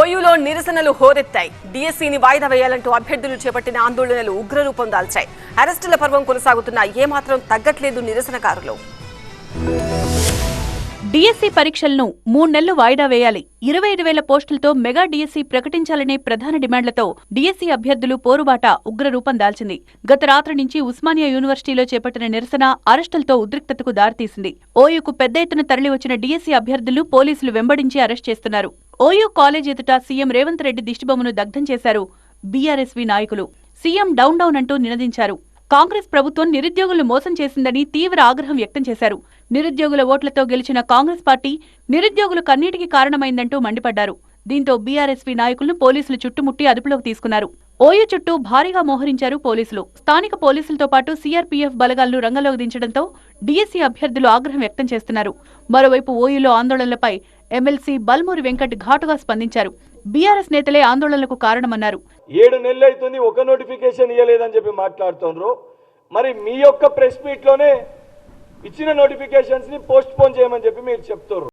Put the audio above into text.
ఓయూలో నిరసనలు హోరెత్తాయి. డిఎస్సీని వాయిదా వేయాలంటూ అభ్యర్థులు చేపట్టిన ఆందోళనలు ఉగ్రరూపం దాల్చాయి. అరెస్టుల పర్వం కొనసాగుతున్నా ఏమాత్రం తగ్గట్లేదు నిరసనకారులు. డిఎస్సీ పరీక్షలను మూడు నెలలు వాయిదా వేయాలి. ఇరవై ఐదు వేల పోస్టులతో మెగా డిఎస్సీ ప్రకటించాలనే ప్రధాన డిమాండ్లతో డిఎస్సీ అభ్యర్థులు పోరుబాట ఉగ్రరూపం దాల్చింది. గత రాత్రి నుంచి ఉస్మానియా యూనివర్సిటీలో చేపట్టిన నిరసన అరెస్టులతో ఉద్రిక్తతకు దారితీసింది. ఓయూకు పెద్ద ఎత్తున తరలివచ్చిన డిఎస్సీ అభ్యర్థులు పోలీసులు వెంబడించి అరెస్ట్ చేస్తున్నారు. ఓయూ కాలేజ్ ఎదుట సీఎం రేవంత్ రెడ్డి దిష్టిబొమ్మను దగ్ధం చేశారు బీఆర్ఎస్వి నాయకులు. సీఎం డౌన్ డౌన్ అంటూ నినదించారు. కాంగ్రెస్ ప్రభుత్వం నిరుద్యోగులను మోసం చేసిందని తీవ్ర ఆగ్రహం వ్యక్తం చేశారు. నిరుద్యోగుల ఓట్లతో గెలిచిన కాంగ్రెస్ పార్టీ నిరుద్యోగులు కన్నీటికి కారణమైందంటూ మండిపడ్డారు. దీంతో బీఆర్ఎస్వి నాయకులను పోలీసులు చుట్టుముట్టి అదుపులోకి తీసుకున్నారు. ఓయూ చుట్టూ భారీగా మోహరించారు పోలీసులు. స్థానిక పోలీసులతో పాటు సీఆర్పీఎఫ్ బలగాలను రంగంలోకి దించడంతో డీఎస్సీ అభ్యర్థులు ఆగ్రహం వ్యక్తం చేస్తున్నారు. మరోవైపు ఓయూలో ఆందోళనలపై ఎమ్మెల్సీ బల్మూరి వెంకట్ ఘాటుగా స్పందించారు. బీఆర్ఎస్ నేతలే ఆందోళనలకు కారణమన్నారు. ఏడు నెలలు అవుతుంది ఒక నోటిఫికేషన్ ఇవ్వలేదని చెప్పి మాట్లాడుతున్నారు మరి మీ యొక్క ప్రెస్ మీట్లోనే ఇచ్చిన నోటిఫికేషన్స్ని పోస్ట్ పోన్ చేయమని చెప్పి మీరు చెప్తారు